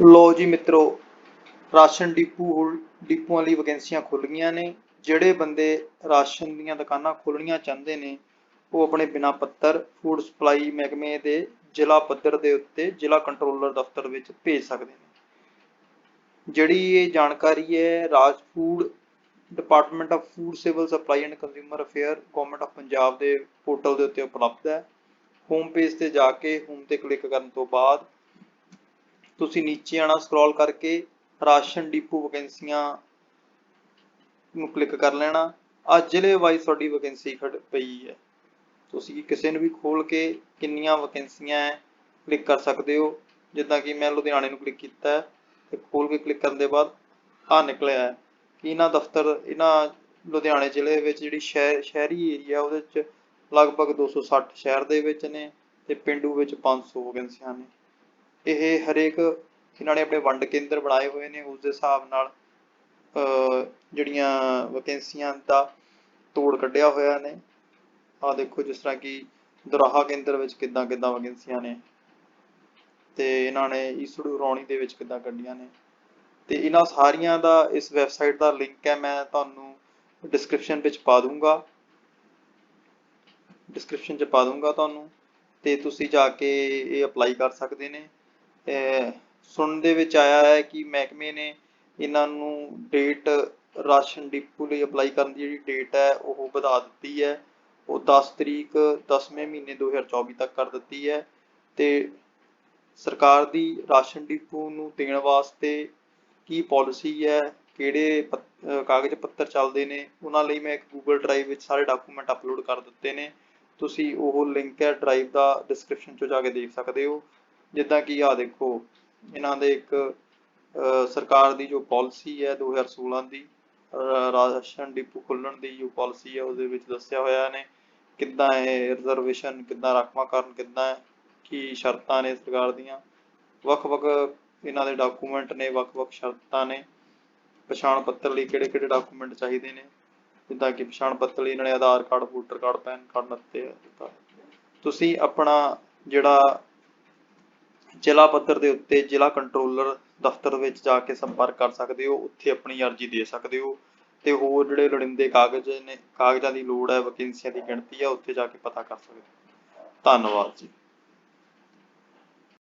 ਲੋ ਜੀ ਮਿੱਤਰੋ, ration depot ਹੁਲ- ਡਿਪੂਆਂ ਲਈ ਵੈਕੈਂਸੀਆਂ ਖੁੱਲ ਗਈਆਂ ਨੇ। ਜਿਹੜੇ ਬੰਦੇ ਰਾਸ਼ਨ ਦੀਆਂ ਦੁਕਾਨਾਂ ਖੋਲਣੀਆਂ ਚਾਹੁੰਦੇ ਨੇ, ਉਹ ਆਪਣੇ ਬਿਨਾਂ ਪੱਤਰ, ਫੂਡ ਸਪਲਾਈ ਮਹਿਕਮੇ ਦੇ ਜ਼ਿਲ੍ਹਾ ਪੱਧਰ ਦੇ ਉੱਤੇ ਜ਼ਿਲ੍ਹਾ ਕੰਟਰੋਲਰ ਦਫ਼ਤਰ ਵਿੱਚ ਭੇਜ ਸਕਦੇ ਨੇ। ਜਿਹੜੀ ਇਹ ਜਾਣਕਾਰੀ ਹੈ, ਰਾਜ food department of food civil supply and consumer affair government of Punjab ਦੇ ਪੋਰਟਲ ਦੇ ਉੱਤੇ ਉਪਲਬਧ ਹੈ। ਹੋਮ ਪੇਜ ਤੇ ਜਾ ਕੇ ਹੋਮ ਤੇ ਕਲਿੱਕ ਕਰਨ ਤੋਂ ਬਾਅਦ ਤੁਸੀਂ ਨੀਚੇ ਆਣਾ ਸਕਰੋਲ ਕਰਕੇ ਰਾਸ਼ਨ ਡਿਪੂ ਵੈਕੈਂਸੀਆਂ ਨੂੰ ਕਲਿੱਕ ਕਰ ਲੈਣਾ। ਆ ਜ਼ਿਲ੍ਹੇ ਵਾਈਜ਼ ਤੁਹਾਡੀ ਵੈਕੈਂਸੀ ਖੜ, ਪਈ ਹੈ। ਤੁਸੀਂ ਕਿਸੇ ਨੂੰ ਵੀ ਖੋਲ ਕੇ ਕਿੰਨੀਆਂ ਵੈਕੈਂਸੀਆਂ ਹੈ ਕਲਿੱਕ ਕਰ ਸਕਦੇ ਹੋ। ਜਿੱਦਾਂ ਕਿ ਮੈਂ ਲੁਧਿਆਣੇ ਨੂੰ ਕਲਿੱਕ ਕੀਤਾ ਹੈ ਤੇ ਖੋਲ ਕੇ ਕਲਿੱਕ ਕਰਨ ਦੇ ਬਾਅਦ ਆ ਨਿਕਲਿਆ ਹੈ ਕਿ ਇਹਨਾਂ ਦਫ਼ਤਰ, ਇਹਨਾਂ ਲੁਧਿਆਣੇ ਜ਼ਿਲ੍ਹੇ ਵਿੱਚ ਜਿਹੜੀ ਸ਼ਹਿਰ ਸ਼ਹਿਰੀ ਏਰੀਆ ਉਹਦੇ ਵਿੱਚ ਲਗਭਗ 260 ਸ਼ਹਿਰ ਦੇ ਵਿੱਚ ਨੇ ਤੇ ਪਿੰਡੂ ਵਿੱਚ 500 ਵੈਕੈਂਸੀਆਂ ਨੇ। ਇਹ ਹਰੇਕ ਇਹਨਾਂ ਨੇ ਆਪਣੇ ਵੰਡ ਕੇਂਦਰ ਬਣਾਏ ਹੋਏ ਨੇ, ਉਸ ਦੇ ਹਿਸਾਬ ਨਾਲ ਜਿਹੜੀਆਂ ਵੈਕੈਂਸੀਆਂ ਦਾ ਤੋੜ ਕੱਢਿਆ ਹੋਇਆ ਨੇ। ਆ ਦੇਖੋ ਜਿਸ ਤਰ੍ਹਾਂ ਕਿ ਦੁਰਾਹਾ ਕੇਂਦਰ ਵਿੱਚ ਕਿੱਦਾਂ ਕਿੱਦਾਂ ਵੈਕੈਂਸੀਆਂ ਨੇ ਤੇ ਇਹਨਾਂ ਨੇ ਈਸੜੂ ਰੌਣੀ ਦੇ ਵਿੱਚ ਕਿੱਦਾਂ ਕੱਢੀਆਂ ਨੇ। ਤੇ ਇਹਨਾਂ ਸਾਰੀਆਂ ਦਾ ਇਸ ਵੈਬਸਾਈਟ ਦਾ ਲਿੰਕ ਹੈ, ਮੈਂ ਤੁਹਾਨੂੰ ਡਿਸਕ੍ਰਿਪਸ਼ਨ ਵਿੱਚ ਪਾ ਦੂੰਗਾ। ਡਿਸਕ੍ਰਿਪਸ਼ਨ 'ਚ ਪਾ ਦੂੰਗਾ ਤੁਹਾਨੂੰ ਤੇ ਤੁਸੀਂ ਜਾ ਕੇ ਇਹ ਅਪਲਾਈ ਕਰ ਸਕਦੇ ਨੇ। ਸੁਣਨ ਦੇ ਵਿੱਚ ਆਇਆ ਹੈ ਕਿ ਮਹਿਕਮੇ ਨੇ ਇਹਨਾਂ ਨੂੰ ਡੇਟ ਰਾਸ਼ਨ ਡਿਪੂ ਲਈ ਅਪਲਾਈ ਕਰਨ ਦੀ ਜਿਹੜੀ ਡੇਟ ਹੈ, ਉਹ ਵਧਾ ਦਿੱਤੀ ਹੈ। ਉਹ 10 ਤਰੀਕ 10ਵੇਂ ਮਹੀਨੇ 2024 ਤੱਕ ਕਰ ਦਿੱਤੀ ਹੈ ਤੇ ਸਰਕਾਰ ਦੀ ਰਾਸ਼ਨ ਡਿਪੂ ਨੂੰ ਦੇਣ ਵਾਸਤੇ ਕੀ ਪਾਲਿਸੀ ਹੈ, ਕਿਹੜੇ ਪੱਤ- ਕਾਗਜ਼ ਪੱਤਰ ਚੱਲਦੇ ਨੇ, ਉਹਨਾਂ ਲਈ ਮੈਂ ਇੱਕ Google ਡਰਾਈਵ ਵਿੱਚ ਸਾਰੇ ਡਾਕੂਮੈਂਟ ਅਪਲੋਡ ਕਰ ਦਿੱਤੇ ਨੇ। ਤੁਸੀਂ ਉਹ ਲਿੰਕ ਹੈ ਡਰਾਈਵ ਦਾ ਡਿਸਕ੍ਰਿਪਸ਼ਨ 'ਚ ਜਾ ਕੇ ਦੇਖ ਸਕਦੇ ਹੋ। ਜਿੱਦਾਂ ਕਿ ਆ ਦੇਖੋ ਇਹਨਾਂ ਦੇ ਇੱਕ ਸਰਕਾਰ ਦੀ ਜੋ ਪਾਲਿਸੀ ਹੈ 2016 ਦੀ ਅਹ, ਰਾਸ਼ਨ ਡਿਪੂ ਖੋਲ੍ਹਣ ਦੀ ਜੋ ਪਾਲਿਸੀ ਹੈ ਉਹਦੇ ਵਿੱਚ ਦੱਸਿਆ ਹੋਇਆ ਨੇ ਕਿੱਦਾਂ ਇਹ ਰਿਜ਼ਰਵੇਸ਼ਨ ਕਿੱਦਾਂ ਰਾਖਵਾਂਕਰਨ ਕਿੱਦਾਂ ਕੀ ਸ਼ਰਤਾਂ ਨੇ ਸਰਕਾਰ ਦੀਆਂ। ਵੱਖ-ਵੱਖ ਇਹਨਾਂ ਦੇ ਡਾਕੂਮੈਂਟ ਨੇ ਵੱਖ-ਵੱਖ ਸ਼ਰਤਾਂ ਨੇ। ਪਛਾਣ ਪੱਤਰ ਲਈ ਕਿਹੜੇ-ਕਿਹੜੇ ਡਾਕੂਮੈਂਟ ਚਾਹੀਦੇ ਨੇ? ਜਿੱਦਾਂ ਕਿ ਪਛਾਣ ਪੱਤਰ ਲਈ ਇਹਨਾਂ ਨੇ Aadhaar card voter card PAN card ਦਿੱਤੇ ਦਿੱਤਾ। ਤੁਸੀਂ ਆਪਣਾ ਜਿਹੜਾ ਜ਼ਿਲ੍ਹਾ ਪੱਧਰ ਦੇ ਉੱਤੇ ਜ਼ਿਲ੍ਹਾ ਕੰਟਰੋਲਰ ਦਫ਼ਤਰ ਵਿੱਚ ਜਾ ਕੇ ਸੰਪਰਕ ਕਰ ਸਕਦੇ ਹੋ, ਉੱਥੇ ਆਪਣੀ ਅਰਜ਼ੀ ਦੇ ਸਕਦੇ ਹੋ ਤੇ ਹੋਰ ਜਿਹੜੇ ਲੋੜੀਂਦੇ ਕਾਗਜ਼ ਨੇ, ਕਾਗਜ਼ਾਂ ਦੀ ਲੋੜ ਹੈ ਵੈਕੈਂਸੀਆਂ ਦੀ ਗਿਣਤੀ ਹੈ, ਉੱਥੇ ਜਾ ਕੇ ਪਤਾ ਕਰ ਸਕਦੇ ਹੋ। ਧੰਨਵਾਦ ਜੀ।